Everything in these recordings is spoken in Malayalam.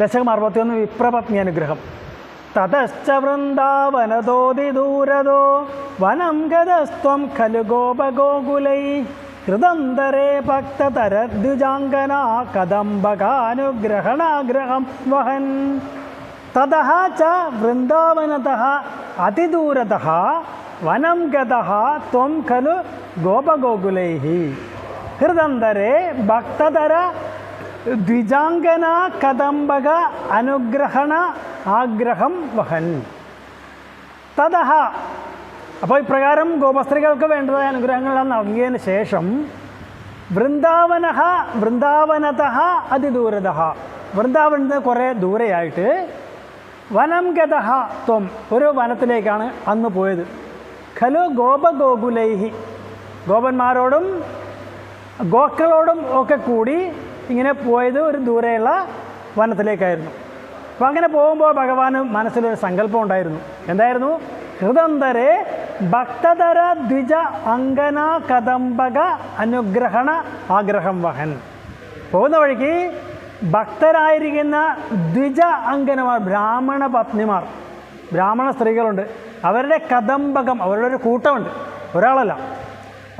ദശകം അറുപത്തിയൊന്ന് വിപ്രപത്നി അനുഗ്രഹം. തതശ്ച വൃന്ദാവനതോതി ദൂരതോ വനം ഗതസ്ത്വം ഖലു ഗോപഗോകുലൈ ഹൃദന്തരേ ഭക്തതരദ്വിജാംഗന കദംബകാനുഗ്രഹണാഗ്രഹം വഹൻ. തതഃ ച വൃന്ദാവനതः അതിദൂരതः വനം ഗതः ത്വം ഖലു ഗോപഗോകുലൈ ഹൃദന്തരേ ഭക്തതര ദ്വിജാംഗന കദംബക അനുഗ്രഹണ ആഗ്രഹം വഹൻ. തതഹ അപ്പോൾ ഇപ്രകാരം ഗോപസ്ത്രീകൾക്ക് വേണ്ടതായ അനുഗ്രഹങ്ങളെല്ലാം നൽകിയതിന് ശേഷം വൃന്ദാവന വൃന്ദാവനത അതിദൂരത വൃന്ദാവനത്തിന് കുറേ ദൂരെയായിട്ട് വനം ഗത ത്വം ഒരു വനത്തിലേക്കാണ് അന്ന് പോയത്. ഖലു ഗോപഗോകുലൈഹി. ഗോപന്മാരോടും ഗോക്കളോടും ഒക്കെ കൂടി ഇങ്ങനെ പോയത് ഒരു ദൂരെയുള്ള വനത്തിലേക്കായിരുന്നു. അപ്പോൾ അങ്ങനെ പോകുമ്പോൾ ഭഗവാന് മനസ്സിലൊരു സങ്കല്പം ഉണ്ടായിരുന്നു. എന്തായിരുന്നു? ഹൃദന്തരെ ഭക്തതര ദ്വിജ അങ്കന കദംബക അനുഗ്രഹണ ആഗ്രഹം വഹൻ. പോകുന്ന വഴിക്ക് ഭക്തരായിരിക്കുന്ന ദ്വിജ അങ്കനമാർ ബ്രാഹ്മണ പത്നിമാർ ബ്രാഹ്മണ സ്ത്രീകളുണ്ട്. അവരുടെ കദംബകം അവരുടെ ഒരു കൂട്ടമുണ്ട്. ഒരാളല്ല.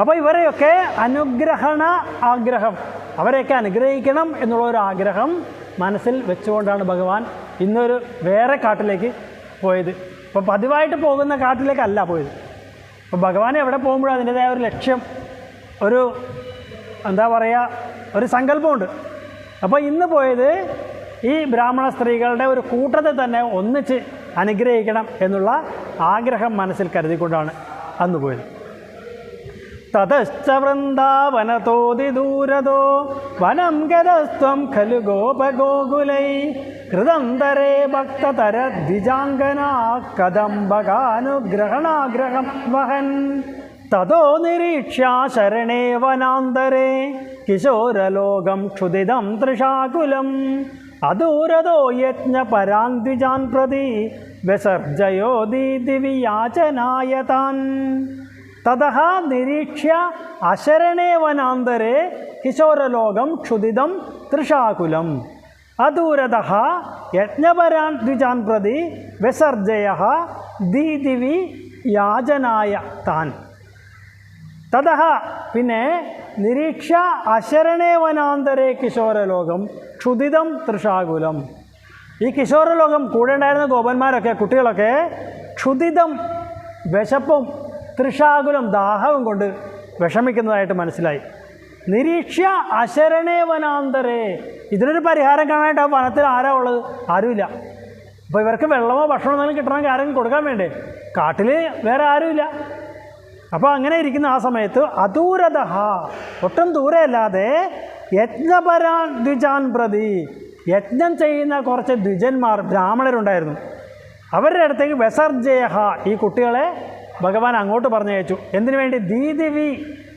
അപ്പോൾ ഇവരെയൊക്കെ അനുഗ്രഹണ ആഗ്രഹം. അവരെയൊക്കെ അനുഗ്രഹിക്കണം എന്നുള്ള ഒരു ആഗ്രഹം മനസ്സിൽ വെച്ചുകൊണ്ടാണ് ഭഗവാൻ ഇന്നൊരു വേറെ കാട്ടിലേക്ക് പോയത്. ഇപ്പോൾ പതിവായിട്ട് പോകുന്ന കാട്ടിലേക്കല്ല പോയത്. അപ്പോൾ ഭഗവാൻ എവിടെ പോകുമ്പോഴും അതിന്റെതായ ഒരു ലക്ഷ്യം ഒരു എന്താ പറയുക ഒരു സങ്കല്പമുണ്ട്. അപ്പോൾ ഇന്ന് പോയത് ഈ ബ്രാഹ്മണ സ്ത്രീകളുടെ ഒരു കൂട്ടത്തെ തന്നെ ഒന്നിച്ച് അനുഗ്രഹിക്കണം എന്നുള്ള ആഗ്രഹം മനസ്സിൽ കരുതിക്കൊണ്ടാണ് അന്ന് പോയത്. തതശ്ച വൃന്ദാവനതോതി ദൂരതോ. വനം ഗതസ്ത്വം ഖലു ഗോപഗോകുലൈ. ഹൃദന്തരേ ഭക്തതര ദ്വിജാംഗന കദംബകാനുഗ്രഹണാഗ്രഹം വഹൻ. തതോ നിരീക്ഷ്യാ ശരണേ വനാന്തരേ. കിശോരലോകം ക്ഷുദിതം തൃഷാകുലം. അദൂരതോ യജ്ഞപരാന്തിജാൻ പ്രതി. വിസർജയോ ദീദിവിയാചനായ താൻ തതഃ നിരീക്ഷ്യ അശരണേ വനാന്തരെ കിശോരലോകം ക്ഷുദിതം തൃഷാകുലം. അദൂരത യജ്ഞപരാൻ ദ്വിജാൻ പ്രതി വിസർജയ ദീദിവി യാചനായ താൻ. തഥ പിന്നെ നിരീക്ഷ അശരണേ വനാന്തരെ കിശോരലോകം ക്ഷുദിതം തൃഷാകുലം. ഈ കിശോരലോകം കൂടെ ഉണ്ടായിരുന്ന ഗോപന്മാരൊക്കെ കുട്ടികളൊക്കെ ക്ഷുദിതം വിശപ്പും തൃഷാകുലം ദാഹവും കൊണ്ട് വിഷമിക്കുന്നതായിട്ട് മനസ്സിലായി. നിരീക്ഷ്യ അശരണേ വനാന്തരേ ഇതിനൊരു പരിഹാരം കാണാനായിട്ട് ആ വനത്തിൽ ആരാ ഉള്ളത്? ആരുമില്ല. അപ്പോൾ ഇവർക്ക് വെള്ളമോ ഭക്ഷണമോ എന്തെങ്കിലും കിട്ടണമെങ്കിൽ ആരെങ്കിലും കൊടുക്കാൻ വേണ്ടേ? കാട്ടിൽ വേറെ ആരുമില്ല. അപ്പോൾ അങ്ങനെ ഇരിക്കുന്ന ആ സമയത്ത് അദൂരത ഒട്ടും ദൂരെയല്ലാതെ യജ്ഞപരാൻ ദ്വിജാൻ പ്രതി യജ്ഞം ചെയ്യുന്ന കുറച്ച് ദ്വിജന്മാർ ബ്രാഹ്മണരുണ്ടായിരുന്നു. അവരുടെ അടുത്തേക്ക് വെസർജയഹ ഈ കുട്ടികളെ ഭഗവാൻ അങ്ങോട്ട് പറഞ്ഞയച്ചു. എന്തിനു വേണ്ടി? ദീദിവി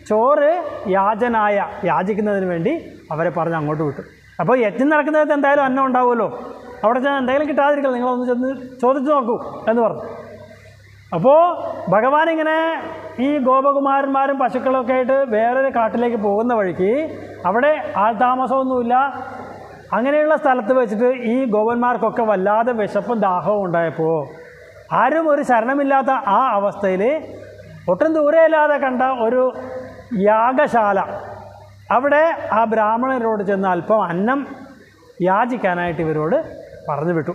ചോറ് യാചനായ യാചിക്കുന്നതിന് വേണ്ടി അവരെ പറഞ്ഞ് അങ്ങോട്ട് വിട്ടു. അപ്പോൾ യജ്ഞം നടക്കുന്നത് എന്തായാലും അന്നം ഉണ്ടാവുമല്ലോ? അവിടെ ചെന്ന് എന്തെങ്കിലും കിട്ടാതിരിക്കില്ല നിങ്ങളൊന്ന് ചെന്ന് ചോദിച്ചു നോക്കൂ എന്ന് പറഞ്ഞു. അപ്പോൾ ഭഗവാൻ ഇങ്ങനെ ഈ ഗോപകുമാരന്മാരും പശുക്കളൊക്കെ ആയിട്ട് വേറൊരു കാട്ടിലേക്ക് പോകുന്ന വഴിക്ക് അവിടെ ആൾ താമസമൊന്നുമില്ല. അങ്ങനെയുള്ള സ്ഥലത്ത് വെച്ചിട്ട് ഈ ഗോപന്മാർക്കൊക്കെ വല്ലാതെ വിശപ്പും ദാഹവും ഉണ്ടായപ്പോൾ ആരും ഒരു ശരണമില്ലാത്ത ആ അവസ്ഥയിൽ ഒട്ടും ദൂരെയല്ലാതെ കണ്ട ഒരു യാഗശാല. അവിടെ ആ ബ്രാഹ്മണരോട് ചെന്ന് അല്പം അന്നം യാചിക്കാനായിട്ട് ഇവരോട് പറഞ്ഞു വിട്ടു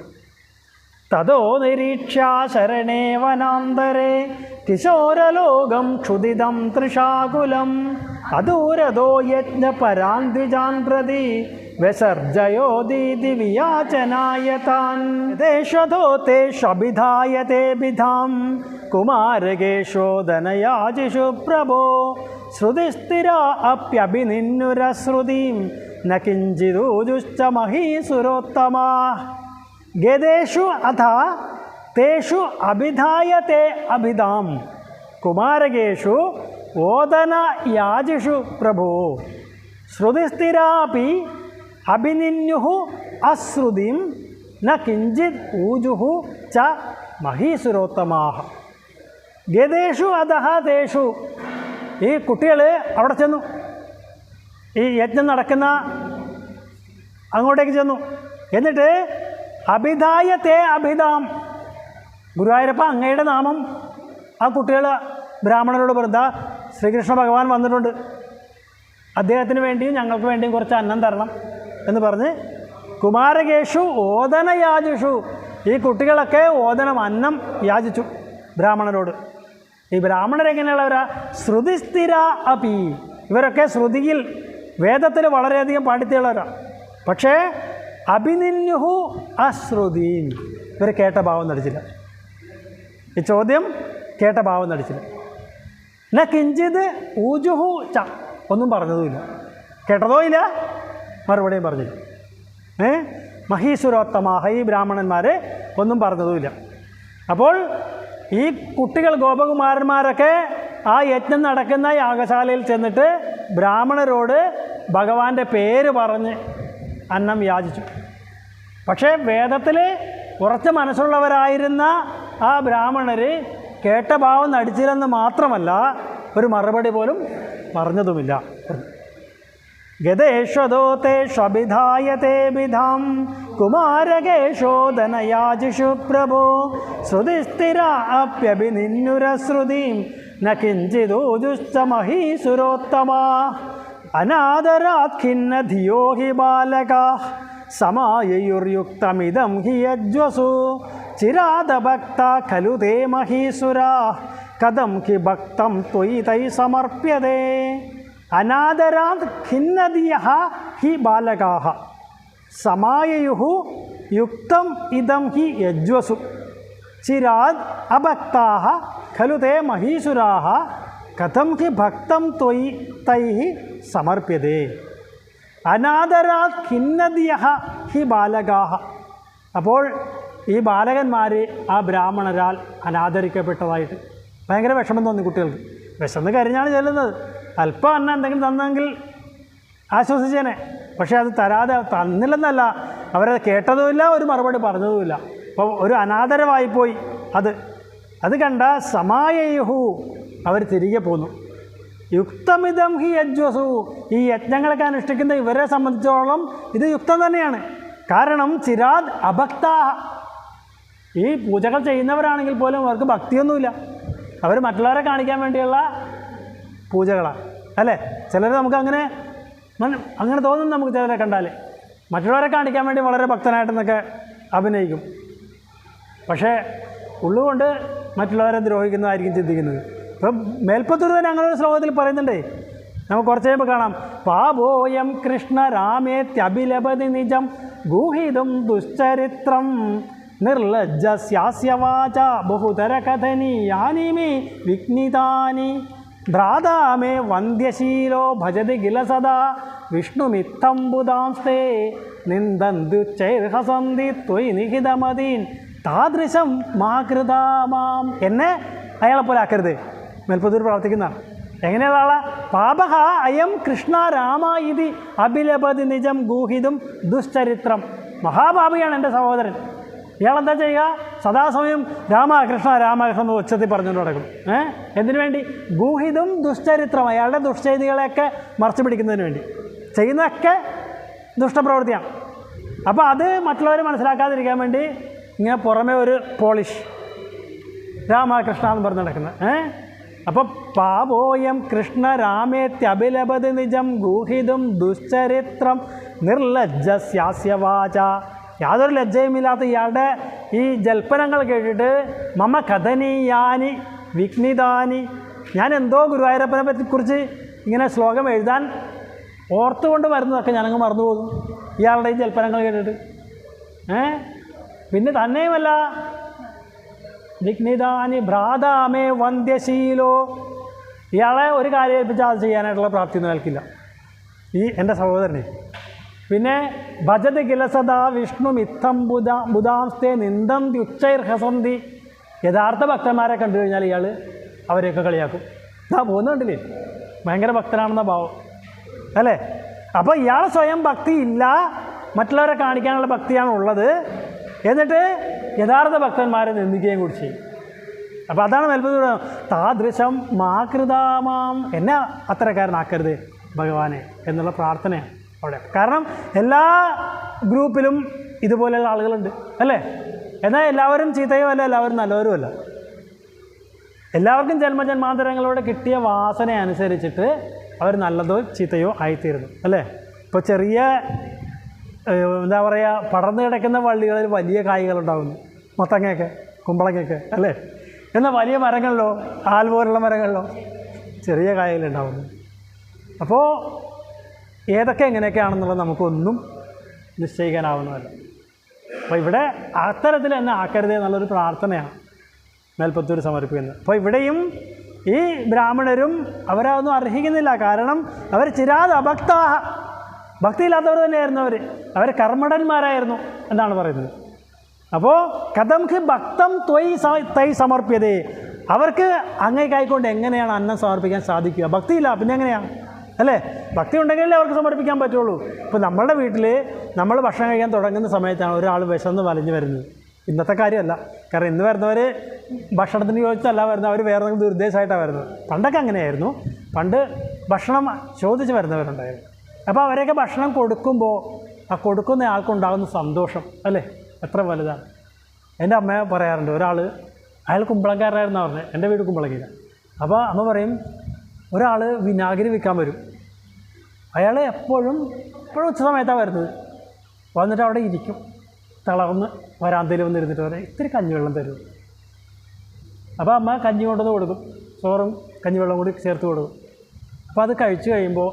തതോ നിരീക്ഷ്യ ശരണേ വനാന്തരേ തിശോരലോകം ക്ഷുതിതം തൃഷാകുലം. അദൂരതോ യജ്ഞപരാന്തിജാൻ പ്രതി വിസർജയോ ദീദിവിയാചനായ താൻ. ദേശതോ തേഷഭിധായ തേ വിധാം കുമാരകേശോദനയാജിഷു പ്രഭോ. ശ്രുതിസ്ഥിര അപ്യഭിനിന്നുരശ്രുതിം ന കിഞ്ചിദൂജുശ്ച മഹീസുരോത്തമാ. ഗതേഷു അഥ തേഷു അഭിധായ തേ അഭിധാം കുമാരകേഷു ഓദന യാജിഷു പ്രഭോ. ശ്രുതിസ്ഥിരാപി അഭിനിന്യു അശ്രുതിം ന കിഞ്ചിത് ഊജുഹു ച മഹീസുരോത്തമാഹ. ഗതേഷു അധ തേഷു. ഈ കുട്ടികൾ അവിടെ ചെന്നു. ഈ യജ്ഞം നടക്കുന്ന അങ്ങോട്ടേക്ക് ചെന്നു. എന്നിട്ട് അഭിധായ തേ അഭിധാം. ഗുരുവായൂരപ്പ അങ്ങയുടെ നാമം. ആ കുട്ടികൾ ബ്രാഹ്മണരോട് പറഞ്ഞ ശ്രീകൃഷ്ണ ഭഗവാൻ വന്നിട്ടുണ്ട്. അദ്ദേഹത്തിന് വേണ്ടിയും ഞങ്ങൾക്ക് വേണ്ടിയും കുറച്ച് അന്നം തരണം എന്ന് പറഞ്ഞ് കുമാരകേഷു ഓദന യാചിഷു ഈ കുട്ടികളൊക്കെ ഓദനം അന്നം യാചിച്ചു ബ്രാഹ്മണരോട്. ഈ ബ്രാഹ്മണരെങ്ങനെയുള്ളവരാ? ശ്രുതിസ്ഥിര അപി. ഇവരൊക്കെ ശ്രുതിയിൽ വേദത്തിൽ വളരെയധികം പാണ്ഡിത്യമുള്ളവരാണ് പക്ഷേ അഭിനിന്യുഹു അശ്രുതീൻ. ഇവർ കേട്ട ഭാവം നടിച്ചില്ല. ഈ ചോദ്യം കേട്ട ഭാവം നടിച്ചില്ല. ന കിഞ്ചിത് ഊജുഹു ച. ഒന്നും പറഞ്ഞതുമില്ല. കേട്ടതോ ഇല്ല? മറുപടിയും പറഞ്ഞില്ല. ഏ? മഹീശ്വരോത്തമാഹ ഈ ബ്രാഹ്മണന്മാർ ഒന്നും പറഞ്ഞതുമില്ല. അപ്പോൾ ഈ കുട്ടികൾ ഗോപകുമാരന്മാരൊക്കെ ആ യജ്ഞം നടക്കുന്ന യാഗശാലയിൽ ചെന്നിട്ട് ബ്രാഹ്മണരോട് ഭഗവാന്റെ പേര് പറഞ്ഞ് അന്നം യാചിച്ചു. പക്ഷേ വേദത്തിൽ ഉറച്ച മനസ്സുള്ളവരായിരുന്ന ആ ബ്രാഹ്മണർ കേട്ട ഭാവം നടിച്ചില്ലെന്ന് മാത്രമല്ല ഒരു മറുപടി പോലും പറഞ്ഞതുമില്ല. ഗതേശ്വതോ തേഷ്വഭിധായ തേ വിധാം പ്രഭോ ശ്രുതിസ്ഥിര അപ്യഭിനിന്നുരശ്രുതിം ന മഹീസുരോത്തമാ അനാദരാത് ഖിന്ന ധിയോ ഹി ബാലകാ സമായയുർയുക്തമിദം ഹി യജ്വസു ചിരാദഭക്ത ഖലു തേ മഹീസുരാ കഥം ഹി ഭക്തം ത്വയി തൈ സമർപ്യതേ അനാദരാത് ഖിന്നതിയ ഹി ബാലകാഹ സമായയു യുക്തം ഇതം ഹി യജ്വസു ചിരാത് അഭക്താഹ ഖലു തേ മഹീസുരാഹ കഥം ഹി ഭക്തം ത്വയി തൈ സമർപ്യതേ. അനാദരാ ഖിന്നതിയ ഹി ബാലകാഹ അപ്പോൾ ഈ ബാലകന്മാർ ആ ബ്രാഹ്മണരാൽ അനാദരിക്കപ്പെട്ടതായിട്ട് ഭയങ്കര വിഷമം തോന്നി കുട്ടികൾക്ക്. വിശന്ന് കരിഞ്ഞാണ് ചെല്ലുന്നത്. അല്പം അന്ന എന്തെങ്കിലും തന്നെങ്കിൽ ആശ്വസിച്ചേനെ. പക്ഷേ അത് തരാതെ തന്നില്ലെന്നല്ല. അവരത് കേട്ടതുമില്ല ഒരു മറുപടി പറഞ്ഞതുമില്ല. അപ്പോൾ ഒരു അനാദരവായിപ്പോയി അത്. അത് കണ്ട സമായയുഹു അവർ തിരികെ പോന്നു. യുക്തമിതം ഹി യജ്വസു. ഈ യജ്ഞങ്ങളൊക്കെ അനുഷ്ഠിക്കുന്ന ഇവരെ സംബന്ധിച്ചോളം ഇത് യുക്തം തന്നെയാണ്. കാരണം ചിരാദ് അഭക്താഹ. ഈ പൂജകൾ ചെയ്യുന്നവരാണെങ്കിൽ പോലും അവർക്ക് ഭക്തിയൊന്നുമില്ല. അവർ മറ്റുള്ളവരെ കാണിക്കാൻ വേണ്ടിയുള്ള പൂജകളാണ്. അല്ലേ? ചിലർ നമുക്ക് അങ്ങനെ മന- അങ്ങനെ തോന്നും നമുക്ക് ചിലരെ കണ്ടാൽ മറ്റുള്ളവരെ കാണിക്കാൻ വേണ്ടി വളരെ ഭക്തനായിട്ടെന്നൊക്കെ അഭിനയിക്കും. പക്ഷേ ഉള്ളുകൊണ്ട് മറ്റുള്ളവരെ ദ്രോഹിക്കുന്നതായിരിക്കും ചിന്തിക്കുന്നത്. ഇപ്പം മേൽപ്പത്തൂർ തന്നെ അങ്ങനെ ഒരു ശ്ലോകത്തിൽ പറയുന്നുണ്ടേ. നമുക്ക് കുറച്ച് കഴിയുമ്പോൾ കാണാം. പാപോയം കൃഷ്ണ രാമേത്യഭിലപതി നിജം ഗൂഹിതും ദുശ്ചരിത്രം നിർലജ്ജസ്യാസ്യ വാച ബഹുതര കഥനീയാനി മേ വിഘ്നിതാനി ഭ്രാതാ മേ വന്ദ്യശീലോ ഭജതി കില സദാ വിഷ്ണുമിത്തംബുദാംസ്തേ നിന്ദന്തുച്ചൈർഹസന്ധി ത്വയി നിഹിതമതീൻ താദൃശം മാകൃതാമാം എന്നെ അയാളെ പോലെ ആക്കരുത്. മേൽപ്പത്തൂർ പ്രാർത്ഥിക്കുന്ന എങ്ങനെയുള്ള ആളാ? പാപഹ അയം കൃഷ്ണ രാമ ഇതി അഭിലപതി നിജം ഗൂഹിതും ദുശ്ചരിത്രം. മഹാപാപിയാണ് എന്റെ സഹോദരൻ. ഇയാളെന്താ ചെയ്യുക? സദാസമയം രാമകൃഷ്ണ രാമകൃഷ്ണ എന്ന് ഉച്ചത്തിൽ പറഞ്ഞുകൊണ്ട് നടക്കും. ഏ? എന്തിനു വേണ്ടി? ഗൂഹിതും ദുശ്ചരിത്രം അയാളുടെ ദുഷ്ചെയ്തികളെയൊക്കെ മറച്ചു പിടിക്കുന്നതിന് വേണ്ടി. ചെയ്യുന്നതൊക്കെ ദുഷ്ടപ്രവൃത്തിയാണ്. അപ്പോൾ അത് മറ്റുള്ളവർ മനസ്സിലാക്കാതിരിക്കാൻ വേണ്ടി ഇങ്ങനെ പുറമേ ഒരു പോളിഷ് രാമകൃഷ്ണ എന്ന് പറഞ്ഞ് നടക്കുന്നത്. ഏ? അപ്പോൾ പാപോയം കൃഷ്ണരാമേത്യഭിലപത് നിജം ഗൂഹിതും ദുശ്ചരിത്രം നിർലജ്ജസ്യാസ്യവാച. യാതൊരു ലജ്ജയുമില്ലാത്ത ഇയാളുടെ ഈ ജൽപ്പനങ്ങൾ കേട്ടിട്ട് മമ കഥനീയാനി വിഘ്നിതാനി ഞാൻ എന്തോ ഗുരുവായൂരപ്പനെ പറ്റി കുറിച്ച് ഇങ്ങനെ ശ്ലോകം എഴുതാൻ ഓർത്തുകൊണ്ട് വരുന്നതൊക്കെ ഞാനങ്ങ് മറന്നുപോകും ഇയാളുടെ ഈ ജൽപ്പനങ്ങൾ കേട്ടിട്ട്. ഏ? പിന്നെ തന്നെയുമല്ല വിഘ്നിതാനി ഭ്രാതാമേ വന്ധ്യശീലോ. ഇയാളെ ഒരു കാര്യം ഏൽപ്പിച്ചാൽ അത് ചെയ്യാനായിട്ടുള്ള പ്രാപ്തി ഒന്നും നിൽക്കില്ല ഈ എന്റെ സഹോദരനെ. പിന്നെ ഭജത് കിലസദാ വിഷ്ണു മിത്തം ബുധ ബുധാംസ്തേ നിന്ദം ഉച്ചൈർ ഹസന്തി യഥാർത്ഥ ഭക്തന്മാരെ കണ്ടു കഴിഞ്ഞാൽ ഇയാൾ അവരെയൊക്കെ കളിയാക്കും. ഇതാ പോകുന്നുണ്ടല്ലേ ഭയങ്കര ഭക്തനാണെന്ന ഭാവം. അല്ലേ? അപ്പോൾ ഇയാൾ സ്വയം ഭക്തി ഇല്ല. മറ്റുള്ളവരെ കാണിക്കാനുള്ള ഭക്തിയാണ് ഉള്ളത് എന്നിട്ട് യഥാർത്ഥ ഭക്തന്മാരെ നിന്ദിക്കുകയും കൂടി ചെയ്യും. അപ്പോൾ അതാണ് മേൽപ്പത് താദൃശം മാകൃതാമാം. എന്നെ അത്തരക്കാരനാക്കരുത് ഭഗവാനെ എന്നുള്ള പ്രാർത്ഥനയാണ് അവിടെ. കാരണം എല്ലാ ഗ്രൂപ്പിലും ഇതുപോലെയുള്ള ആളുകളുണ്ട് അല്ലേ? എന്നാൽ എല്ലാവരും ചീത്തയും അല്ല എല്ലാവരും നല്ലവരും അല്ല. എല്ലാവർക്കും ജന്മജന്മാന്തരങ്ങളോടെ കിട്ടിയ വാസന അനുസരിച്ചിട്ട് അവർ നല്ലതോ ചീത്തയോ ആയിത്തീരുന്നു അല്ലേ? ഇപ്പോൾ ചെറിയ എന്താ പറയുക പടർന്നു കിടക്കുന്ന വള്ളികളിൽ വലിയ കായ്കളുണ്ടാകുന്നു മത്തങ്ങയൊക്കെ കുമ്പളങ്ങയൊക്കെ അല്ലേ? എന്നാൽ വലിയ മരങ്ങളിലോ ആൽ പോലുള്ള മരങ്ങളിലോ ചെറിയ കായലുണ്ടാവുന്നു അപ്പോൾ ഏതൊക്കെ എങ്ങനെയൊക്കെയാണെന്നുള്ളത് നമുക്കൊന്നും നിശ്ചയിക്കാനാവുന്നതല്ല. അപ്പോൾ ഇവിടെ അത്തരത്തിൽ എന്നെ ആക്കരുത് എന്നുള്ളൊരു പ്രാർത്ഥനയാണ് മേൽപ്പത്തൂർ സമർപ്പിക്കുന്നത്. അപ്പോൾ ഇവിടെയും ഈ ബ്രാഹ്മണരും അവരതൊന്നും അർഹിക്കുന്നില്ല. കാരണം അവർ ചിരാത് അഭക്താഹ ഭക്തിയില്ലാത്തവർ തന്നെയായിരുന്നു അവർ അവർ കർമ്മടന്മാരായിരുന്നു എന്നാണ് പറയുന്നത്. അപ്പോൾ കഥംക്ക് ഭക്തം ത്വയ് തൈ സമർപ്പ്യതേ. അവർക്ക് അങ്ങേക്കായിക്കൊണ്ട് എങ്ങനെയാണ് അന്നം സമർപ്പിക്കാൻ സാധിക്കുക? ഭക്തിയില്ല പിന്നെ എങ്ങനെയാണ് അല്ലേ? ഭക്തി ഉണ്ടെങ്കിലേ അവർക്ക് സമർപ്പിക്കാൻ പറ്റുള്ളൂ. ഇപ്പോൾ നമ്മളുടെ വീട്ടിൽ നമ്മൾ ഭക്ഷണം കഴിക്കാൻ തുടങ്ങുന്ന സമയത്താണ് ഒരാൾ വിശന്ന് വലഞ്ഞു വരുന്നത്. ഇന്നത്തെ കാര്യമല്ല. കാരണം ഇന്ന് വരുന്നവർ ഭക്ഷണത്തിന് ചോദിച്ചല്ല വരുന്നത്. അവർ വേറെ ദുരുദ്ദേശമായിട്ടാണ് വരുന്നത്. പണ്ടൊക്കെ അങ്ങനെയായിരുന്നു. പണ്ട് ഭക്ഷണം ചോദിച്ച് വരുന്നവരുണ്ടായിരുന്നു. അപ്പോൾ അവരെയൊക്കെ ഭക്ഷണം കൊടുക്കുമ്പോൾ ആ കൊടുക്കുന്ന ആൾക്കുണ്ടാകുന്ന സന്തോഷം അല്ലേ? എത്ര വലുതാണ്? എന്റെ അമ്മ പറയാറുണ്ട് ഒരാൾ അയാൾ കുമ്പളക്കാരനായിരുന്നു പറഞ്ഞത് എന്റെ വീട് കുമ്പളങ്ങില്ല അപ്പോൾ അമ്മ പറയും ഒരാൾ വിനാഗിരി വിൽക്കാൻ വരും. അയാൾ എപ്പോഴും എപ്പോഴും ഉച്ച സമയത്താണ് വരുന്നത്. വന്നിട്ട് അവിടെ ഇരിക്കും. തളർന്ന് വരാന്തയിൽ വന്നിരുന്നിട്ട് പറയും ഇത്തിരി കഞ്ഞിവെള്ളം തരും. അപ്പോൾ അമ്മ കഞ്ഞി കൊണ്ടുവന്ന് കൊടുക്കും. ചോറും കഞ്ഞിവെള്ളം കൂടി ചേർത്ത് കൊടുക്കും. അപ്പോൾ അത് കഴിച്ചു കഴിയുമ്പോൾ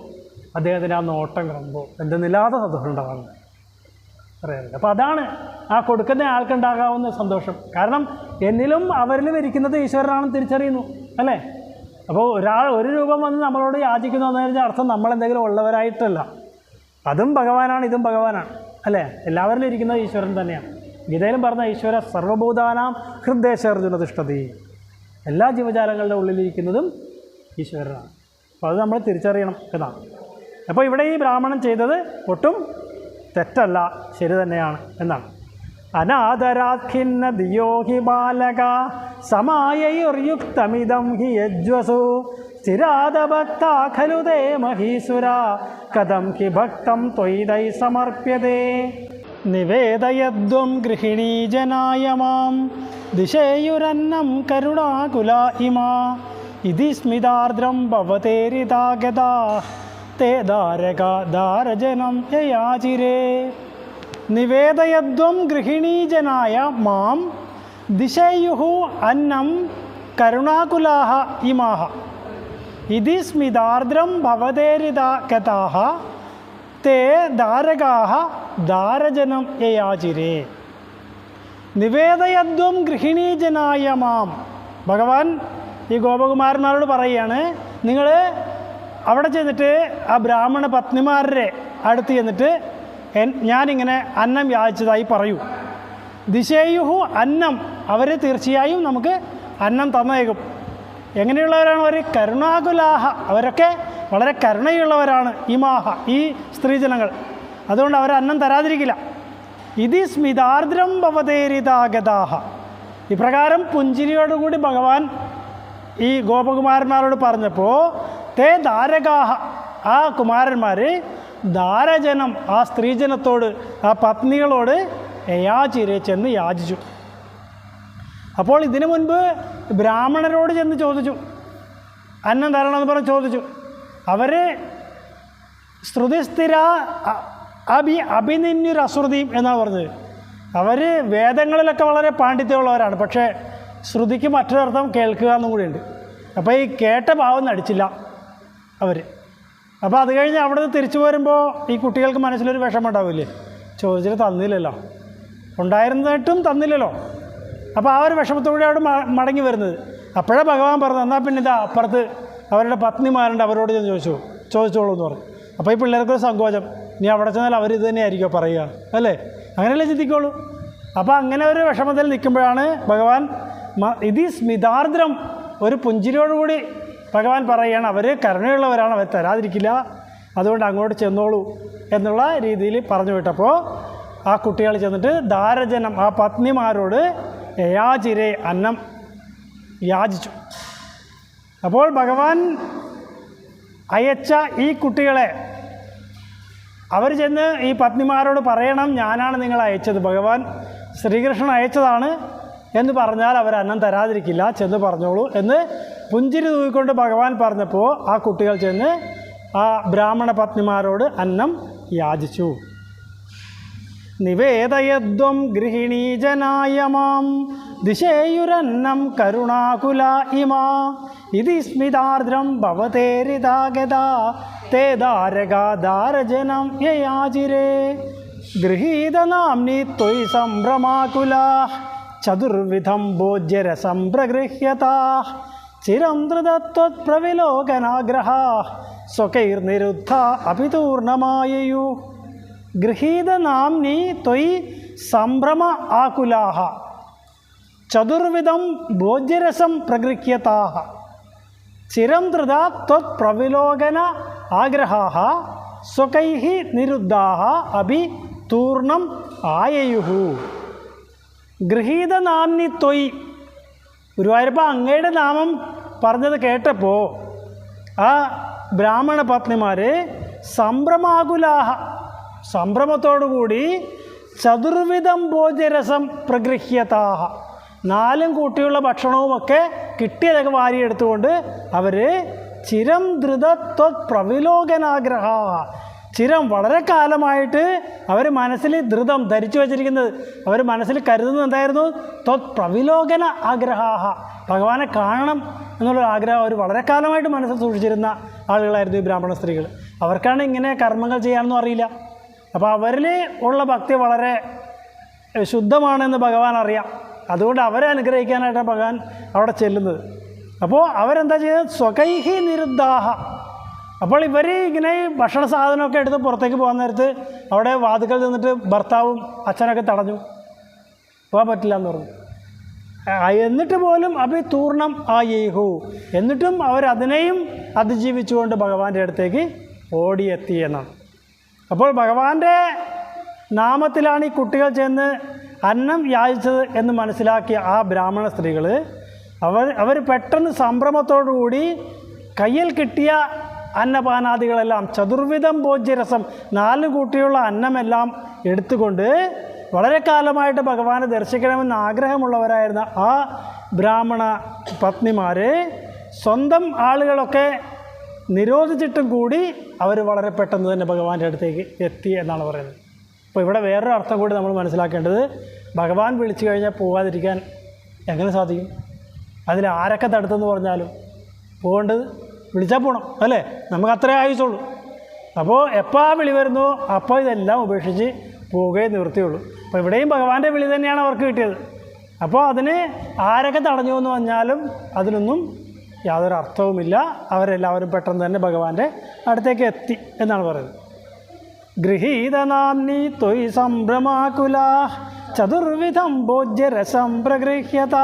അദ്ദേഹത്തിന്റെ ആ നോട്ടം കാണുമ്പോൾ എന്തെന്നില്ലാത്ത സന്തോഷം ഉണ്ടാകുന്നത് പറയാറുണ്ട് അപ്പോൾ അതാണ് ആ കൊടുക്കുന്ന ആൾക്കുണ്ടാകാവുന്ന സന്തോഷം. കാരണം എന്നിലും അവരിലും ഇരിക്കുന്നത് ഈശ്വരനാണെന്ന് തിരിച്ചറിയുന്നു അല്ലേ? അപ്പോൾ ഒരാൾ ഒരു രൂപം വന്ന് നമ്മളോട് യാചിക്കുന്നു എന്ന് പറഞ്ഞാൽ അർത്ഥം നമ്മളെന്തെങ്കിലും ഉള്ളവരായിട്ടല്ല. അതും ഭഗവാനാണ് ഇതും ഭഗവാനാണ് അല്ലേ? എല്ലാവരിലും ഇരിക്കുന്നത് ഈശ്വരൻ തന്നെയാണ്. ഗീതയിലും പറഞ്ഞ ഈശ്വര സർവഭൂതാനാം ഹൃദയശർജുന തിഷ്ടതി എല്ലാ ജീവജാലങ്ങളുടെ ഉള്ളിലിരിക്കുന്നതും ഈശ്വരനാണ്. അപ്പോൾ അത് നമ്മൾ തിരിച്ചറിയണം എന്നാണ്. അപ്പോൾ ഇവിടെ ഈ ബ്രാഹ്മണൻ ചെയ്തത് ഒട്ടും തെറ്റല്ല ശരി തന്നെയാണ് എന്നാണ്. അനാദരാഖിന്ന ദിയോഹി ബാലക സമായയുർയുക്തമിതം ഹി യജ്വസു സ്ഥിരാദഭക്ത മഹീസുര കഥം ഹി ഭക്തം ത്വയിതൈ സമർപ്യതേ. നിവേദയദ്വം ഗൃഹിണീജനായ മാം ദിശേയുരന്നം കരുണാകുല ഇമാ. ഇതി സ്മിതാർദ്രം ഭവതേരിതാഗതാ തേ ദാരക ദാരജനം യാചിരേ നിവേദയദ്വം ഗൃഹിണീജനായ മാം ദിശയുഹു അന്നം കരുണാകുലാഹ ഇമാഹ. ഇതി സ്മിതാർദ്രം ഭവതേരിതാഗതാഹ തേ ദാരകാഹ ദാരജനം യയാചിരേ. നിവേദയദ്വം ഗൃഹിണീജനായ മാം. ഭഗവാൻ ഈ ഗോപകുമാരന്മാരോട് പറയുകയാണ് നിങ്ങൾ അവിടെ ചെന്നിട്ട് ആ ബ്രാഹ്മണ പത്നിമാരുടെ അടുത്ത് ചെന്നിട്ട് ഞാനിങ്ങനെ അന്നം യാചിച്ചതായി പറയൂ. ദിശേയുഹു അന്നം. അവർ തീർച്ചയായും നമുക്ക് അന്നം തന്നേക്കും. എങ്ങനെയുള്ളവരാണ് അവർ കരുണാകുലാഹ. അവരൊക്കെ വളരെ കരുണയുള്ളവരാണ് ഇമാഹ ഈ സ്ത്രീജനങ്ങൾ. അതുകൊണ്ട് അവർ അന്നം തരാതിരിക്കില്ല. ഇതി സ്മിതാർദ്രം ഭവതേരിതാഗതാഹ ഇപ്രകാരം പുഞ്ചിരിയോടുകൂടി ഭഗവാൻ ഈ ഗോപകുമാരന്മാരോട് പറഞ്ഞപ്പോൾ തേ ദാരകാഹ ആ കുമാരന്മാർ ധാരജനം ആ സ്ത്രീജനത്തോട് ആ പത്നികളോട് യാചിരെ ചെന്ന് യാചിച്ചു. അപ്പോൾ ഇതിനു മുൻപ് ബ്രാഹ്മണരോട് ചെന്ന് ചോദിച്ചു. അന്നം തരണം എന്ന് പറഞ്ഞ് ചോദിച്ചു. അവർ ശ്രുതിസ്ഥിര അഭി അഭിനിന്യുരശ്രുതിയും എന്നാണ് പറഞ്ഞത്. അവർ വേദങ്ങളിലൊക്കെ വളരെ പാണ്ഡിത്യമുള്ളവരാണ്. പക്ഷേ ശ്രുതിക്ക് മറ്റൊരർത്ഥം കേൾക്കുക എന്നും കൂടിയുണ്ട്. അപ്പോൾ ഈ കേട്ട ഭാവം നടിച്ചില്ല. അവർ അപ്പോൾ അത് കഴിഞ്ഞ് അവിടെ നിന്ന് തിരിച്ചു വരുമ്പോൾ ഈ കുട്ടികൾക്ക് മനസ്സിലൊരു വിഷമം ഉണ്ടാവില്ലേ ചോദിച്ചിട്ട് തന്നില്ലല്ലോ. ഉണ്ടായിരുന്നിട്ടും തന്നില്ലല്ലോ. അപ്പോൾ ആ ഒരു വിഷമത്തോടെ അവിടെ മടങ്ങി വരുന്നത്. അപ്പോഴേ ഭഗവാൻ പറഞ്ഞു എന്നാൽ പിന്നെ ഇതാ അപ്പുറത്ത് അവരുടെ പത്നിമാരുണ്ട് അവരോട് ഞാൻ ചോദിച്ചു ചോദിച്ചോളൂ എന്ന് പറഞ്ഞു. അപ്പോൾ ഈ പിള്ളേർക്കൊരു സങ്കോചം നീ അവിടെ ചെന്നാൽ അവർ ഇത് പറയുക. അല്ലേ? അങ്ങനെയല്ലേ ചിന്തിക്കുള്ളൂ? അപ്പോൾ അങ്ങനെ ഒരു വിഷമത്തിൽ നിൽക്കുമ്പോഴാണ് ഭഗവാൻ ഇത് സ്മിതാർദ്രം. ഒരു പുഞ്ചിരിയോടുകൂടി ഭഗവാൻ പറയുകയാണ് അവർ കരുണയുള്ളവരാണ് അവർ തരാതിരിക്കില്ല. അതുകൊണ്ട് അങ്ങോട്ട് ചെന്നോളൂ എന്നുള്ള രീതിയിൽ പറഞ്ഞു വിട്ടപ്പോൾ ആ കുട്ടികൾ ചെന്നിട്ട് ദാരജനം ആ പത്നിമാരോട് യാചിരെ അന്നം യാചിച്ചു. അപ്പോൾ ഭഗവാൻ അയച്ച ഈ കുട്ടികളെ അവർ ചെന്ന് ഈ പത്നിമാരോട് പറയണം ഞാനാണ് നിങ്ങളെ അയച്ചത് ഭഗവാൻ ശ്രീകൃഷ്ണൻ അയച്ചതാണ് എന്ന് പറഞ്ഞാൽ അവർ അന്നം തരാതിരിക്കില്ല ചെന്ന് പറഞ്ഞോളൂ എന്ന് പുഞ്ചിരി തൂക്കിക്കൊണ്ട് ഭഗവാൻ പറഞ്ഞപ്പോൾ ആ കുട്ടികൾ ചെന്ന് ആ ബ്രാഹ്മണ പത്നിമാരോട് അന്നം യാചിച്ചു. നിവേദയദ്വം ഗൃഹിണീജനായ മാം ദിശേയുരന്നം കരുണാകുല ഇമാ. ഇതി സ്മിതാർദ്രം ഭവതേരിതാഗത തേ ദാരകാദാരജനം യയാചിരേ. ഗൃഹീതനാംനി ത്വയി ചതുർവിധം ഭോജ്യരസം പ്രഗൃഹ്യത ചിരം നിരുദ്ധ സ്വകൈർനിരുദ്ധ അഭിതൂർണമായയു ഗൃഹീതനാംനി ത്വയി സംഭ്രമ ആകുലാഹ. ചതുർവിധം ഭോജ്യരസം പ്രഗൃഹ്യതാഹ ചിരം ധൃത ആഗ്രഹാ സ്വകൈ നിരുദ്ധാഹ അഭി തൂർണം ആയയുഹു ഗൃഹീതനാംനി ത്വയി. ഗുരുവായൂരപ്പ അങ്ങയുടെ നാമം പറഞ്ഞത് കേട്ടപ്പോൾ ആ ബ്രാഹ്മണ പത്നിമാർ സംഭ്രമാകുലാഹ സംഭ്രമത്തോടുകൂടി ചതുർവിധം ഭോജ്യരസം പ്രഗൃഹ്യതാഹ. നാലും കൂട്ടിയുള്ള ഭക്ഷണവുമൊക്കെ കിട്ടിയതൊക്കെ വാരിയെടുത്തുകൊണ്ട് അവർ ചിരം ധൃതത്വ പ്രവിലോകനാഗ്രഹ. ചിരം വളരെ കാലമായിട്ട് അവർ മനസ്സിൽ ധൃതം ധരിച്ചു വച്ചിരിക്കുന്നത്. അവർ മനസ്സിൽ കരുതുന്നത് എന്തായിരുന്നു? ത്വത് പ്രവിലോകന ആഗ്രഹാഹ. ഭഗവാനെ കാണണം എന്നുള്ളൊരു ആഗ്രഹം അവർ വളരെ കാലമായിട്ട് മനസ്സിൽ സൂക്ഷിച്ചിരുന്ന ആളുകളായിരുന്നു ഈ ബ്രാഹ്മണ സ്ത്രീകൾ അവർക്കാണ് ഇങ്ങനെ കർമ്മങ്ങൾ ചെയ്യാനൊന്നും അറിയില്ല. അപ്പോൾ അവരിൽ ഉള്ള ഭക്തി വളരെ ശുദ്ധമാണെന്ന് ഭഗവാൻ അറിയാം. അതുകൊണ്ട് അവരെ അനുഗ്രഹിക്കാനായിട്ടാണ് ഭഗവാൻ അവിടെ ചെല്ലുന്നത്. അപ്പോൾ അവരെന്താ ചെയ്യുന്നത് സ്വകൈഹി നിരുദ്ധാഹ. അപ്പോൾ ഇവർ ഇങ്ങനെ ഭക്ഷണ സാധനമൊക്കെ എടുത്ത് പുറത്തേക്ക് പോകാൻ നേരത്ത് അവിടെ വാതുക്കൽ നിന്നിട്ട് ഭർത്താവും അച്ഛനൊക്കെ തടഞ്ഞു. പോകാൻ പറ്റില്ല എന്ന് പറഞ്ഞു. എന്നിട്ട് പോലും അഭി തൂർണം ആ യേഹു. എന്നിട്ടും അവരതിനെയും അതിജീവിച്ചുകൊണ്ട് ഭഗവാന്റെ അടുത്തേക്ക് ഓടിയെത്തി എന്നാണ്. അപ്പോൾ ഭഗവാന്റെ നാമത്തിലാണ് ഈ കുട്ടികൾ ചെന്ന് അന്നം യാചിച്ചത് എന്ന് മനസ്സിലാക്കിയ ആ ബ്രാഹ്മണ സ്ത്രീകൾ അവർ അവർ പെട്ടെന്ന് സംഭ്രമത്തോടുകൂടി കയ്യിൽ കിട്ടിയ അന്നപാനാദികളെല്ലാം ചതുർവിധം ഭോജ്യരസം നാല് കൂട്ടിയുള്ള അന്നമെല്ലാം എടുത്തുകൊണ്ട് വളരെ കാലമായിട്ട് ഭഗവാനെ ദർശിക്കണമെന്ന് ആഗ്രഹമുള്ളവരായിരുന്ന ആ ബ്രാഹ്മണ പത്നിമാർ സ്വന്തം ആളുകളൊക്കെ നിരോധിച്ചിട്ടും കൂടി അവർ വളരെ പെട്ടെന്ന് തന്നെ ഭഗവാന്റെ അടുത്തേക്ക് എത്തി എന്നാണ് പറയുന്നത്. അപ്പോൾ ഇവിടെ വേറൊരു അർത്ഥം കൂടി നമ്മൾ മനസ്സിലാക്കേണ്ടത്. ഭഗവാൻ വിളിച്ചു കഴിഞ്ഞാൽ പോകാതിരിക്കാൻ എങ്ങനെ സാധിക്കും? അതിൽ ആരൊക്കെ തടുത്തെന്ന് പറഞ്ഞാലും പോകേണ്ടത് വിളിച്ചാൽ പോകണം അല്ലേ? നമുക്ക് അത്രേ ആയുസുള്ളൂ. അപ്പോൾ എപ്പോൾ വിളി വരുന്നു അപ്പോൾ ഇതെല്ലാം ഉപേക്ഷിച്ച് പോവുകയെ നിർത്തിയുള്ളൂ അപ്പോൾ ഇവിടെയും ഭഗവാന്റെ വിളി തന്നെയാണ് അവർക്ക് കിട്ടിയത്. അപ്പോൾ അതിന് ആരൊക്കെ തടഞ്ഞു എന്ന് പറഞ്ഞാലും അതിനൊന്നും യാതൊരു അർത്ഥവുമില്ല. അവരെല്ലാവരും പെട്ടെന്ന് തന്നെ ഭഗവാന്റെ അടുത്തേക്ക് എത്തി എന്നാണ് പറയുന്നത്. ഗൃഹീതനാംനി തൊയ് സംഭ്രമാകുല ചതുർവിധം ഭോജ്യരസം പ്രഗൃഹ്യത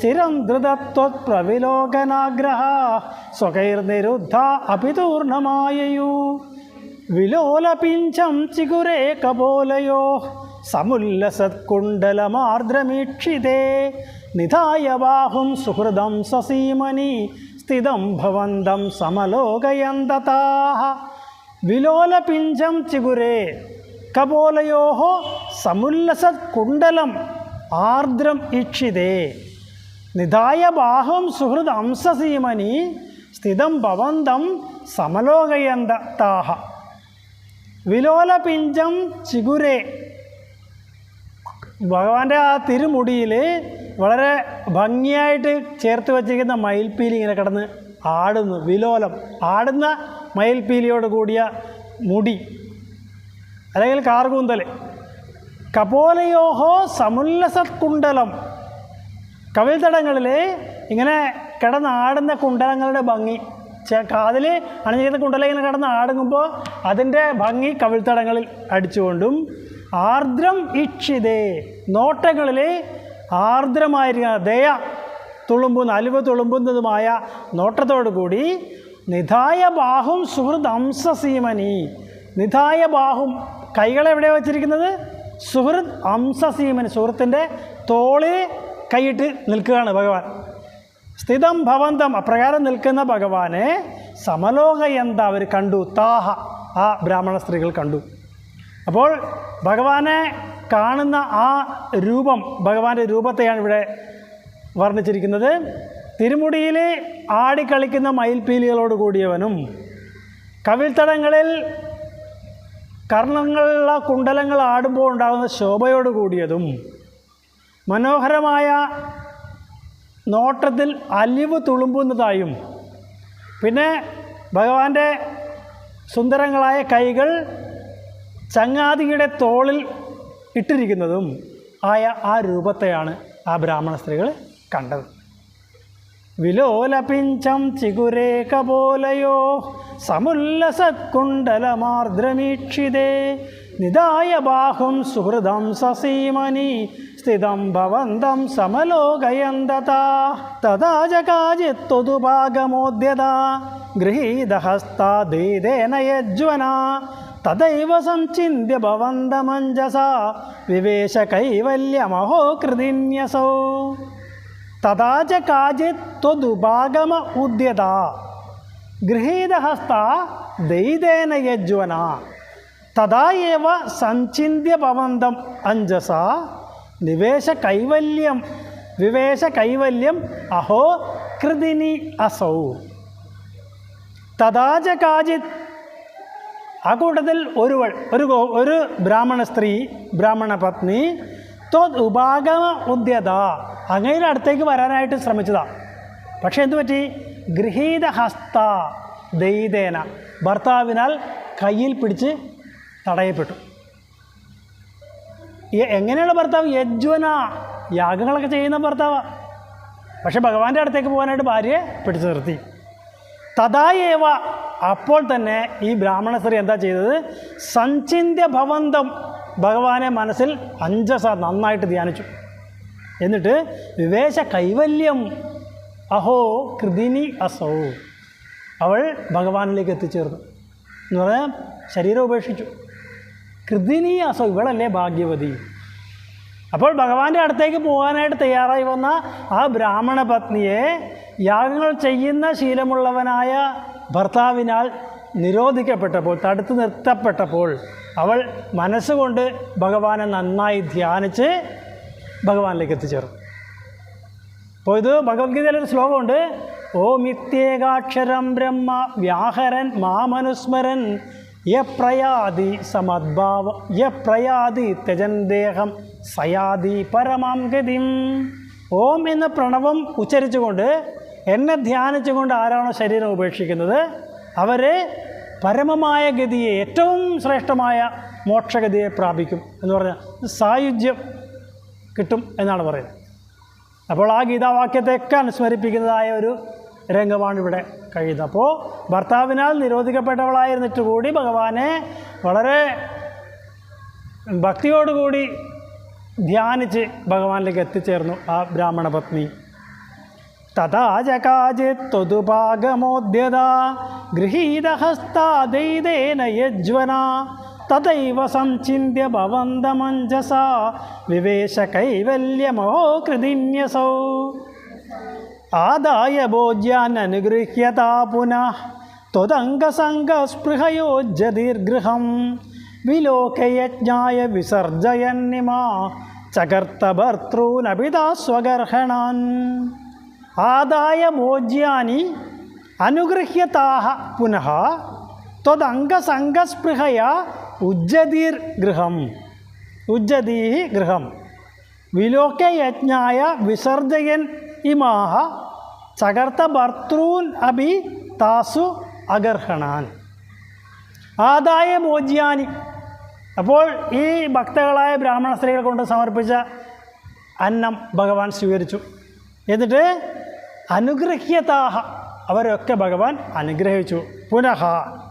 ചിരം ധൃതത്വത് പ്രവിലോകനാഗ്രഹ സ്വകൈർനിരുദ്ധ അഭിതൂർണമായയു. വിലോലപിഞ്ചം ചിഗുരേ കപോലയോ സമുല്ലസത്കുണ്ടലമാർദ്രമീക്ഷിതേ നിധായ ബാഹും സുഹൃദം സസീമനി സ്ഥിതം ഭവന്തം സമലോകയന്തതാഹ. വിലോലപിഞ്ചം ചിഗുരേ കപോലയോ സമുല്ലസത്കുണ്ടലം ആർദ്രം ഈക്ഷിതേ. നിധായ ബാഹം സുഹൃദ് അംസസീമനി സ്ഥിതം ഭവന്തം സമലോകയന്ത താഹ. വിലോലപിഞ്ചം ചിഗുരേ. ഭഗവാന്റെ ആ തിരുമുടിയിൽ വളരെ ഭംഗിയായിട്ട് ചേർത്ത് വച്ചിരിക്കുന്ന മയിൽപ്പീലി ഇങ്ങനെ കിടന്ന് ആടുന്നു വിലോലം. ആടുന്ന മയിൽപ്പീലിയോട് കൂടിയ മുടി അല്ലെങ്കിൽ കാർകൂന്തൽ കപോലയോഹോ സമുല്ലസത് കുണ്ടലം കവിൾത്തടങ്ങളിൽ ഇങ്ങനെ കിടന്നാടുന്ന കുണ്ടലങ്ങളുടെ ഭംഗി. കാതിൽ അണിഞ്ഞിരുന്ന കുണ്ടലം ഇങ്ങനെ കിടന്ന് ആടുമ്പോൾ അതിന്റെ ഭംഗി കവിൾത്തടങ്ങളിൽ അടിച്ചുകൊണ്ടും ആർദ്രം ഇക്ഷിതേ. നോട്ടങ്ങളിൽ ആർദ്രമായിരിക്കുന്ന ദയ തുളുമ്പുന്ന അലിവ് തുളുമ്പുന്നതുമായ നോട്ടത്തോടു കൂടി നിധായ ബാഹും സുഹൃദ് അംസസീമനി. നിധായ ബാഹും കൈകളെവിടെ വച്ചിരിക്കുന്നത്? സുഹൃദ് അംസസീമനി സുഹൃത്തിന്റെ തോളിൽ കൈയിട്ട് നിൽക്കുകയാണ് ഭഗവാൻ. സ്ഥിതം ഭവന്തം അപ്രകാരം നിൽക്കുന്ന ഭഗവാനെ സമലോകയന്ത അവർ കണ്ടു. താഹ ആ ബ്രാഹ്മണ സ്ത്രീകൾ കണ്ടു. അപ്പോൾ ഭഗവാനെ കാണുന്ന ആ രൂപം ഭഗവാന്റെ രൂപത്തെയാണ് ഇവിടെ വർണിച്ചിരിക്കുന്നത്. തിരുമുടിയിൽ ആടിക്കളിക്കുന്ന മയിൽപീലികളോട് കൂടിയവനും കവിൾത്തടങ്ങളിൽ കർണങ്ങളുള്ള കുണ്ടലങ്ങൾ ആടുമ്പോൾ ഉണ്ടാകുന്ന ശോഭയോട് കൂടിയതും മനോഹരമായ നോട്ടത്തിൽ അലിവ് തുളുമ്പുന്നതായും പിന്നെ ഭഗവാന്റെ സുന്ദരങ്ങളായ കൈകൾ ചങ്ങാതിയുടെ തോളിൽ ഇട്ടിരിക്കുന്നതും ആയ ആ രൂപത്തെയാണ് ആ ബ്രാഹ്മണ സ്ത്രീകൾ കണ്ടത്. വിലോലപിഞ്ചം ചിഗുരേകപോലയോ സമുല്ലസത്കുണ്ടലമാർദ്രമീക്ഷിതേ നിദായ ബാഹും സുഹൃദം സസീമനി സ്ഥിതം ഭവന്തം സമലോകയന്തത. തഥാ ജകാചിത്തൊതുപാകമോദ്യത ഗൃഹീതഹസ്താദീതേന യജ്വന. തദൈവ സംചിന്യ ഭവന്തമഞ്ജസ. വിവേശ കൈവല്യമഹോ കൃതിന്യസോ. തഥാ ച കാചിത് ത്വദുപാഗമ ഉദ്യത. ഗൃഹീതഹസ്ത ദൈതേന യജ്വന. തഥാ ഏവ സഞ്ചിന്യ ഭവന്തം അഞ്ജസ. നിവേശ കൈവല്യം വിവേശ കൈവല്യം അഹോ കൃതിനി അസൗ. തഥാച കാചിത് ആ കൂട്ടത്തിൽ ഒരുവൾ ഒരു ഒരു ബ്രാഹ്മണ സ്ത്രീ ബ്രാഹ്മണ പത്നി ത്വത് ഉപാഗമ ഉദ്യത. അങ്ങയുടെ അടുത്തേക്ക് വരാനായിട്ട് ശ്രമിച്ചതാ. പക്ഷേ എന്തു പറ്റി? ഗൃഹീത ഹസ്ത ദൈതേന. ഭർത്താവിനാൽ കയ്യിൽ പിടിച്ച് തടയപ്പെട്ടു. എങ്ങനെയുള്ള ഭർത്താവ്? യജ്വന. യാഗങ്ങളൊക്കെ ചെയ്യുന്ന ഭർത്താവാ. പക്ഷെ ഭഗവാന്റെ അടുത്തേക്ക് പോകാനായിട്ട് ഭാര്യയെ പിടിച്ചു നിർത്തി. തഥായേവ. അപ്പോൾ തന്നെ ഈ ബ്രാഹ്മണ സ്ത്രീ എന്താ ചെയ്തത്? സഞ്ചിന്യ ഭവന്തം ഭഗവാനെ മനസ്സിൽ അഞ്ചസ നന്നായിട്ട് ധ്യാനിച്ചു. എന്നിട്ട് വിവേശ കൈവല്യം. അഹോ കൃതിനി അസൗ. അവൾ ഭഗവാനിലേക്ക് എത്തിച്ചേർന്നു. എന്ന് പറഞ്ഞാൽ ശരീരം ഉപേക്ഷിച്ചു. കൃതിനി അസൗ ഇവളല്ലേ ഭാഗ്യവതി. അപ്പോൾ ഭഗവാന്റെ അടുത്തേക്ക് പോകാനായിട്ട് തയ്യാറായി വന്ന ആ ബ്രാഹ്മണ പത്നിയെ യാഗങ്ങൾ ചെയ്യുന്ന ശീലമുള്ളവനായ ഭർത്താവിനാൽ നിരോധിക്കപ്പെട്ടപ്പോൾ തടുത്തു നിർത്തപ്പെട്ടപ്പോൾ അവൾ മനസ്സുകൊണ്ട് ഭഗവാനെ നന്നായി ധ്യാനിച്ച് ഭഗവാനിലേക്ക് എത്തിച്ചേർന്നു. അപ്പോൾ ഇത് ഭഗവത്ഗീതയിലൊരു ശ്ലോകമുണ്ട്. ഓം ഇത്യേകാക്ഷരം ബ്രഹ്മ വ്യാഹരൻ മാമനുസ്മരൻ യപ്രയാതി സമദ്ഭാവ യപ്രയാതി തജൻ ദേഹം സയാതി പരമാം ഗതിം. ഓം എന്ന പ്രണവം ഉച്ചരിച്ചുകൊണ്ട് എന്നെ ധ്യാനിച്ചുകൊണ്ട് ആരാണോ ശരീരം ഉപേക്ഷിക്കുന്നത്? അവർ പരമമായ ഗതിയെ ഏറ്റവും ശ്രേഷ്ഠമായ മോക്ഷഗതിയെ പ്രാപിക്കും എന്ന് പറഞ്ഞാൽ സായുജ്യം കിട്ടും എന്നാണ് പറയുന്നത്. അപ്പോൾ ആ ഗീതാവാക്യത്തെയൊക്കെ അനുസ്മരിപ്പിക്കുന്നതായ ഒരു രംഗമാണ് ഇവിടെ കഴിയുന്നത്. അപ്പോൾ ഭർത്താവിനാൽ നിരോധിക്കപ്പെട്ടവളായിരുന്നിട്ട് കൂടി ഭഗവാനെ വളരെ ഭക്തിയോടുകൂടി ധ്യാനിച്ച് ഭഗവാനിലേക്ക് എത്തിച്ചേർന്നു ആ ബ്രാഹ്മണ പത്നി. തഥാ ചകാചിത്തൊതുപാകമോദ്യത ഗൃഹീതഹസ്താദൈതേന യജ്വന തഥൈവ സംചിന്യ ഭവന്തമഞ്ജസ വിവേശ കൈവല്യമോ കൃതിന്യസൗ. ആദായ ഭോജ്യാൻ അനുഗൃഹ്യതാ പുനഃ. വിലോകയജ്ഞായ വിസർജയന്നിമാ ചകർത്തഭർത്തॄനപിതാ സ്വഗർഹണാൻ ആദായ ഭോജ്യാനി അനുഗൃഹ്യതാഹ പുനഃ. ത്വതംഗസംഗസ്പൃഹയ ഉജ്ജതീർ ഗൃഹം ഉജ്ജതീ ഗൃഹം. വിലോകയജ്ഞായ വിസർജയൻ ഇമാഹ. ചകർത്ത ഭർത്തൃൻ അഭി താസു അഗർഹണാൻ. ആദായ ഭോജ്യാനി അപ്പോൾ ഈ ഭക്തകളായ ബ്രാഹ്മണ സ്ത്രീകൾ കൊണ്ട് സമർപ്പിച്ച അന്നം ഭഗവാൻ സ്വീകരിച്ചു. എന്നിട്ട് അനുഗ്രഹ്യതാഹ അവരൊക്കെ ഭഗവാൻ അനുഗ്രഹിച്ചു. പുനഃ.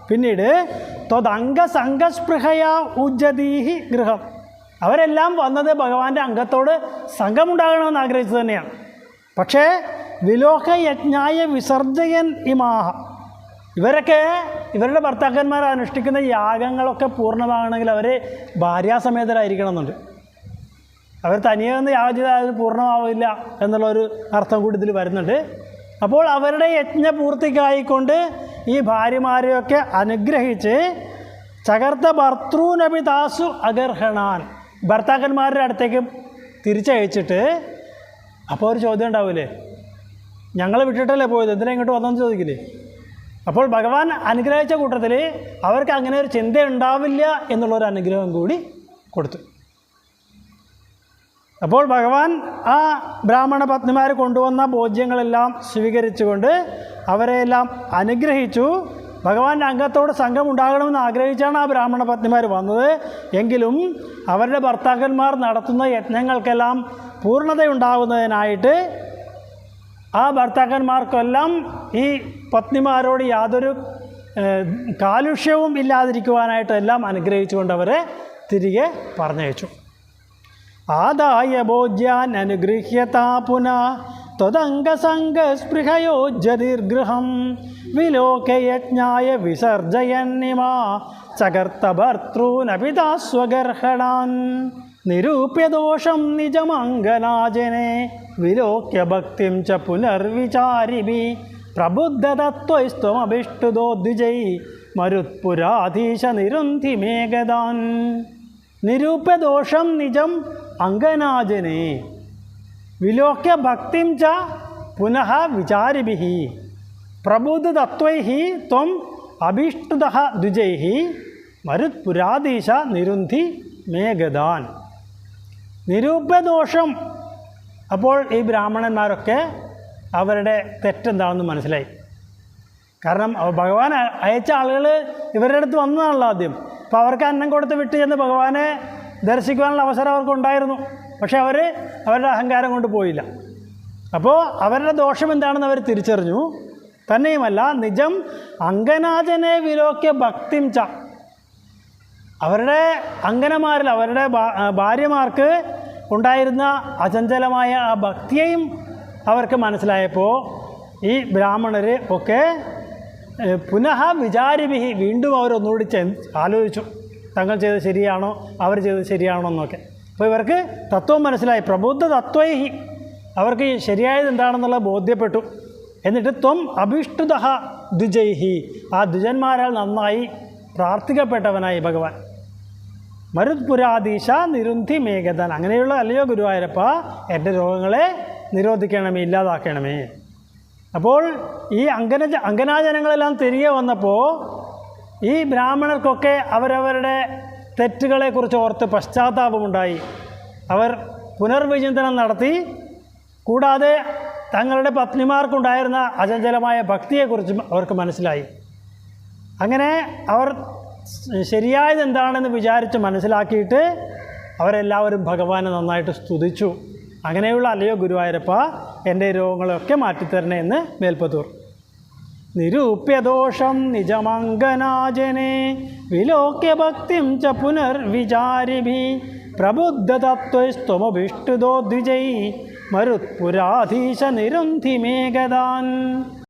പിന്നീട് ത്വതംഗ സംഘസ്പൃഹയ ഉജ്ജതീഹി ഗൃഹം. അവരെല്ലാം വന്നത് ഭഗവാന്റെ അംഗത്തോട് സംഘമുണ്ടാകണമെന്ന് ആഗ്രഹിച്ചു തന്നെയാണ്. പക്ഷേ വിലോക യജ്ഞായ വിസർജയൻ ഇമാഹ. ഇവരൊക്കെ ഇവരുടെ ഭർത്താക്കന്മാർ അനുഷ്ഠിക്കുന്ന യാഗങ്ങളൊക്കെ പൂർണമാകണമെങ്കിൽ അവർ ഭാര്യാസമേതരായിരിക്കണം എന്നുണ്ട് അവർ തനിയെ നിന്ന് യാഗം ചെയ്താൽ അത് പൂർണമാവില്ല എന്നുള്ളൊരു അർത്ഥം കൂടി ഇതിൽ വരുന്നുണ്ട്. അപ്പോൾ അവരുടെ യജ്ഞ പൂർത്തിക്കായിക്കൊണ്ട് ഈ ഭാര്യമാരെയൊക്കെ അനുഗ്രഹിച്ച് ചകർത്ത ഭർത്തൃനബി ദാസു അഗർഹണാൻ ഭർത്താക്കന്മാരുടെ അടുത്തേക്ക് തിരിച്ചയച്ചിട്ട് അപ്പോൾ ഒരു ചോദ്യം ഉണ്ടാവില്ലേ ഞങ്ങൾ വിട്ടിട്ടല്ലേ പോയത്? എന്തിനാ ഇങ്ങോട്ട് വന്നെന്ന് ചോദിക്കില്ലേ? അപ്പോൾ ഭഗവാൻ അനുഗ്രഹിച്ച കൂട്ടത്തിൽ അവർക്ക് അങ്ങനെ ഒരു ചിന്ത ഉണ്ടാവില്ല എന്നുള്ളൊരു അനുഗ്രഹം കൂടി കൊടുത്തു. അപ്പോൾ ഭഗവാൻ ആ ബ്രാഹ്മണ പത്നിമാർ കൊണ്ടുവന്ന ബോധ്യങ്ങളെല്ലാം സ്വീകരിച്ചുകൊണ്ട് അവരെയെല്ലാം അനുഗ്രഹിച്ചു. ഭഗവാന്റെ അംഗത്തോട് സംഘം ഉണ്ടാകണമെന്ന് ആഗ്രഹിച്ചാണ് ആ ബ്രാഹ്മണ പത്നിമാർ വന്നത്. എങ്കിലും അവരുടെ ഭർത്താക്കന്മാർ നടത്തുന്ന യജ്ഞങ്ങൾക്കെല്ലാം പൂർണതയുണ്ടാകുന്നതിനായിട്ട് ആ ഭർത്താക്കന്മാർക്കെല്ലാം ഈ പത്നിമാരോട് യാതൊരു കാലുഷ്യവും ഇല്ലാതിരിക്കുവാനായിട്ട് എല്ലാം അനുഗ്രഹിച്ചുകൊണ്ട് അവരെ തിരികെ പറഞ്ഞയച്ചു. ആദായ ഭോജ്യാൻ അനുഗൃഹ്യതാ പുന ത്വദംഗസംഗസ്പൃഹയോജ്യദീർഗൃഹം വിലോകയജ്ഞായ വിസർജയന്നിമാ ചകർത്ത ഭർത്തൃനപിതാ സ്വഗർഹണാൻ നിരൂപ്യദോഷം നിജമംഗനാജനെ വിലോക്യ ഭക്തിം ച പുനർവിചാരിഭി പ്രബുദ്ധതത്വസ്ത്വമഭിഷ്ടുതോ ദ്വിജൈ മരുത്പുരാധീശ നിരുന്ധി മേഘദാൻ നിരൂപ്യദോഷം നിജം അംഗനാജനെ വിലോക്യ ഭക്തിം ച പുനഃ വിചാരിഭി പ്രബുദ്ധതത്വൈ ത്വം അഭീഷ്ടത ദ്വിജൈ മരുത്പുരാധീശ നിരുന്ധി മേഘദാൻ നിരൂപ്യദോഷം അപ്പോൾ ഈ ബ്രാഹ്മണന്മാരൊക്കെ അവരുടെ തെറ്റെന്താണെന്ന് മനസ്സിലായി. കാരണം ഭഗവാൻ അയച്ച ആളുകൾ ഇവരുടെ അടുത്ത് വന്നതാണല്ലോ ആദ്യം. അപ്പോൾ അവർക്ക് അന്നം കൊടുത്ത് വിട്ട് ചെന്ന് ഭഗവാനെ ദർശിക്കുവാനുള്ള അവസരം അവർക്ക് ഉണ്ടായിരുന്നു പക്ഷേ അവർ അവരുടെ അഹങ്കാരം കൊണ്ട് പോയില്ല. അപ്പോൾ അവരുടെ ദോഷം എന്താണെന്ന് അവർ തിരിച്ചറിഞ്ഞു. തന്നെയുമല്ല നിജം അങ്കനാജനെ വിലോക്യ ഭക്തിം ച. അവരുടെ അങ്കനമാരിൽ അവരുടെ ഭാര്യമാർക്ക് ഉണ്ടായിരുന്ന അചഞ്ചലമായ ആ ഭക്തിയെയും അവർക്ക് മനസ്സിലായപ്പോൾ ഈ ബ്രാഹ്മണർ ഒക്കെ പുനഃ വിചാരിവിഹി വീണ്ടും അവരൊന്നുകൂടി ചെ ആലോചിച്ചു. തങ്ങൾ ചെയ്തത് ശരിയാണോ? അവർ ചെയ്തത് ശരിയാണോ എന്നൊക്കെ. അപ്പോൾ ഇവർക്ക് തത്വം മനസ്സിലായി. പ്രബുദ്ധ തത്വൈഹി. അവർക്ക് ശരിയായത് എന്താണെന്നുള്ളത് ബോധ്യപ്പെട്ടു. എന്നിട്ട് ത്വം അഭിഷ്ടുത ദ്വിജൈഹി. ആ ദ്വിജന്മാരാൽ നന്നായി പ്രാർത്ഥിക്കപ്പെട്ടവനായി ഭഗവാൻ. മരുത്പുരാധീശ നിരുന്ധി മേഘതൻ അങ്ങനെയുള്ള അല്ലയോ ഗുരുവായൂരപ്പ എന്റെ രോഗങ്ങളെ നിരോധിക്കണമേ ഇല്ലാതാക്കണമേ. അപ്പോൾ ഈ അങ്കന അങ്കനാജനങ്ങളെല്ലാം തിരികെ വന്നപ്പോൾ ഈ ബ്രാഹ്മണർക്കൊക്കെ അവരവരുടെ തെറ്റുകളെക്കുറിച്ച് ഓർത്ത് പശ്ചാത്താപമുണ്ടായി. അവർ പുനർവിചിന്തനം നടത്തി. കൂടാതെ തങ്ങളുടെ പത്നിമാർക്കുണ്ടായിരുന്ന അചഞ്ചലമായ ഭക്തിയെക്കുറിച്ചും അവർക്ക് മനസ്സിലായി. അങ്ങനെ അവർ ശരിയായത് എന്താണെന്ന് വിചാരിച്ച് മനസ്സിലാക്കിയിട്ട് അവരെല്ലാവരും ഭഗവാനെ നന്നായിട്ട് സ്തുതിച്ചു. അങ്ങനെയുള്ള അല്ലയോ ഗുരുവായൂരപ്പ എന്റെ രോഗങ്ങളൊക്കെ മാറ്റിത്തരണേ എന്ന് മേൽപ്പത്തൂർ. നിരൂപ്യദോഷം നിജമംഗനാജനെ വിലോക്യ ഭക്തിം ച പുനർവിചാരിഭി പ്രബുദ്ധതത്വസ്ത്വമഭിഷ്ടുതോ ദ്വിജൈ മരുത്പുരാധീശ